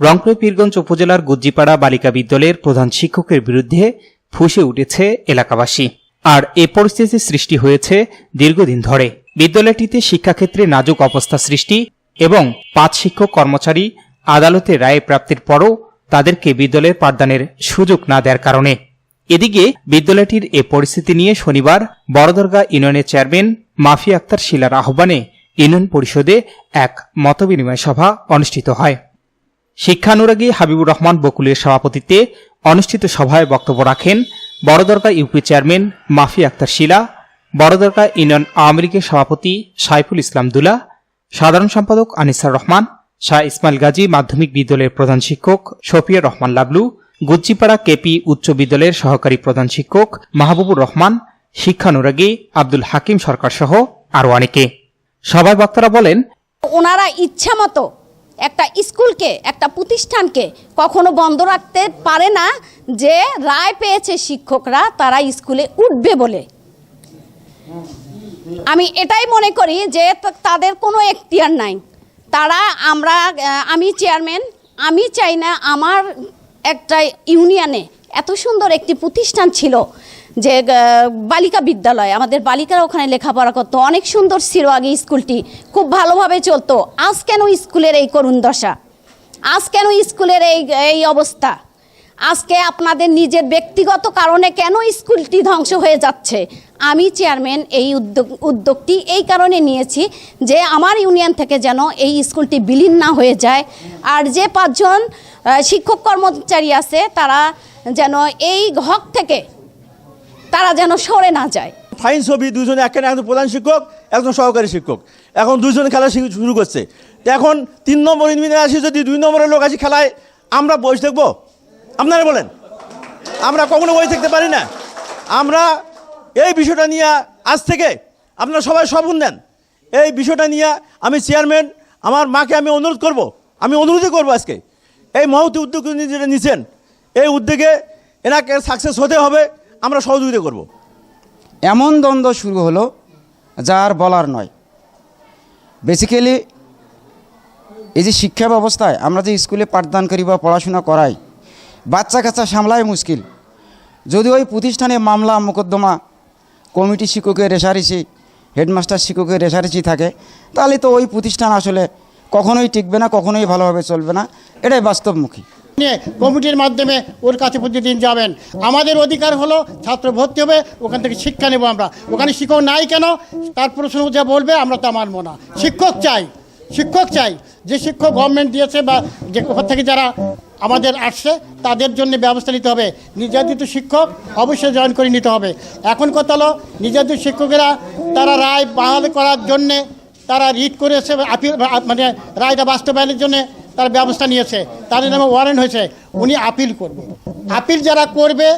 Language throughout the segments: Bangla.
রংপুর, পীরগঞ্জ উপজেলার গুজ্জিপাড়া বালিকা বিদ্যালয়ের প্রধান শিক্ষকের বিরুদ্ধে ফুসে উঠেছে এলাকাবাসী। আর এ পরিস্থিতির সৃষ্টি হয়েছে দীর্ঘদিন ধরে। বিদ্যালয়টিতে শিক্ষাক্ষেত্রে নাজুক অবস্থা সৃষ্টি এবং পাঁচ শিক্ষক কর্মচারী আদালতে রায় প্রাপ্তির পরও তাদেরকে বিদ্যালয়ের পাঠদানের সুযোগ না দেওয়ার কারণে। এদিকে বিদ্যালয়টির এ পরিস্থিতি নিয়ে শনিবার বড়দরগা ইউনিয়নের চেয়ারম্যান মাফি আক্তার শিলার আহ্বানে ইউনিয়ন পরিষদে এক মতবিনিময় সভা অনুষ্ঠিত হয়। শিক্ষানুরাগী হাবিবুর রহমান বকুলের সভাপতিত্বে অনুষ্ঠিত সভায় বক্তব্য রাখেন Borodorga UP chairman Mafi Akter Shila Borodorga union Awami লীগের সভাপতি সাইফুল ইসলাম দুলা, সাধারণ সম্পাদক আনিসার রহমান, শাহ ইসমাইল গাজী মাধ্যমিক বিদ্যালয়ের প্রধান শিক্ষক শফিয়া রহমান লাবলু, গুজ্জিপাড়া কেপি উচ্চ বিদ্যালয়ের সহকারী প্রধান শিক্ষক মাহবুবুর রহমান, শিক্ষানুরাগী আব্দুল হাকিম সরকার সহ আরও অনেকে। সভায় বক্তারা বলেন, ওনারা ইচ্ছা মতো একটা স্কুলকে, একটা প্রতিষ্ঠানকে কখনো বন্ধ রাখতে পারে না যে রায় পেয়েছে শিক্ষকরা, তারা স্কুলে উঠবে বলে। আমি এটাই মনে করি যে তাদের কোনো এখতিয়ার নাই। তারা আমরা আমি চেয়ারম্যান, আমি চাই না আমার একটা ইউনিয়নে এত সুন্দর একটি প্রতিষ্ঠান ছিল যে বালিকা বিদ্যালয়। আমাদের বালিকারা ওখানে লেখাপড়া করতো। অনেক সুন্দর ছিল আগে স্কুলটি। খুব ভালোভাবে চলতো। আজ কেন স্কুলের এই করুণ দশা? আজ কেন স্কুলের এই এই অবস্থা? আজকে আপনাদের নিজের ব্যক্তিগত কারণে কেন স্কুলটি ধ্বংস হয়ে যাচ্ছে? আমি চেয়ারম্যান এই উদ্যোগ, উদ্যোগটি এই কারণে নিয়েছি যে, আমার ইউনিয়ন থেকে যেন এই স্কুলটি বিলীন না হয়ে যায়। আর যে পাঁচজন শিক্ষক কর্মচারী আছে, তারা যেন এই হক থেকে তারা যেন সরে না যায়। ফাইন ছবি দুজনে একখানে একজন প্রধান শিক্ষক, একজন সহকারী শিক্ষক। এখন দুজনে খেলা শুরু করছে। তো এখন তিন নম্বর ইঞ্জিনিয়ার আসি, যদি দুই নম্বরের লোক আসি খেলায়, আমরা বসে থাকব আপনারা বলেন। আমরা কখনো বসে থাকতে পারি না। আমরা এই বিষয়টা নিয়ে আজ থেকে আপনারা সবাই শপথ দেন এই বিষয়টা নিয়ে আমি চেয়ারম্যান, আমার মাকে আমি অনুরোধ করব। আমি অনুরোধই করব আজকে। এই মহতি উদ্যোগ যেটা নিছেন এই উদ্যোগে এনাকে সাকসেস হতে হবে, আমরা সহযোগিতা করব। এমন দ্বন্দ্ব শুরু হলো যার বলার নয়। বেসিক্যালি এই যে শিক্ষা ব্যবস্থায় আমরা যে স্কুলে পাঠদান করি বা পড়াশোনা করাই, বাচ্চা কাচ্চা সামলাই মুশকিল। যদি ওই প্রতিষ্ঠানে মামলা, মোকদ্দমা, কমিটি শিক্ষকের রেশারেশি হেডমাস্টার শিক্ষকের রেশারেশি থাকে, তাহলে তো ওই প্রতিষ্ঠান আসলে কখনোই টিকবে না, কখনোই ভালোভাবে চলবে না। এটাই বাস্তবমুখী। নিয়ে কমিটির মাধ্যমে ওর কাছে প্রতিদিন যাবেন। আমাদের অধিকার হলো ছাত্র ভর্তি হবে, ওখান থেকে শিক্ষা নেব আমরা। ওখানে শিক্ষক নাই কেন? তার প্রশ্ন যা বলবে আমরা তা মানব না। শিক্ষক চাই শিক্ষক চাই। যে শিক্ষক গভর্নমেন্ট দিয়েছে বা যে ওখান থেকে যারা আমাদের আসছে, তাদের জন্য ব্যবস্থা নিতে হবে। নির্যাতিত শিক্ষক অবশ্যই জয়েন করে নিতে হবে। এখন কথা হলো, নির্যাতিত শিক্ষকেরা তারা রায় বাহাল করার জন্যে, তারা রিট করেছে, আপিল মানে রায়টা বাস্তবায়নের জন্য তার ব্যবস্থা নিয়েছে। তাদের নামে ওয়ারেন্ট হয়েছে। উনি আপিল করবে। আপিল যারা করবে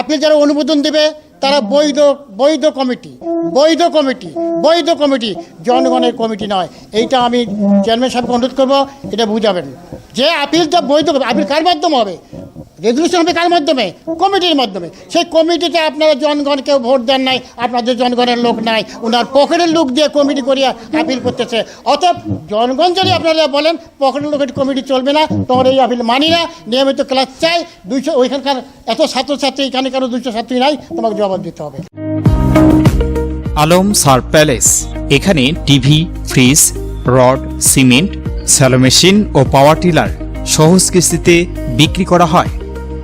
আপিল যারা অনুমোদন দেবে, তারা বৈধ বৈধ কমিটি বৈধ কমিটি বৈধ কমিটি জনগণের কমিটি নয়। এইটা আমি চেয়ারম্যান সাহেবকে অনুরোধ করব, এটা বুঝাবেন। যে আপিলটা বৈধ আপিল কার মাধ্যমে হবে? রেজলিউশন হবে কার মাধ্যমে? কমিটির মাধ্যমে। সেই কমিটিতে আপনারা জনগণকে ভোট দেন নাই, আপনাদের জনগণের লোক নাই, ওনার পকেটের লোক দিয়ে কমিটি করিয়া আপিল করতেছে। অতএব জনগণ যদি আপনারা বলেন, পকেটের লোকের কমিটি চলবে না, তোমার এই আপিল মানি না, নিয়মিত ক্লাস চাই, দুইশো ওইখানকার এত ছাত্রছাত্রী, এখানে কেন দুইশো ছাত্রী নাই, তোমাকে জবাব দিতে হবে। আলম সার প্যালেস। এখানে TV, fridge, rod, cement, shallow machine ও পাওয়ার টিলার সহজ কিস্তিতে বিক্রি করা হয়।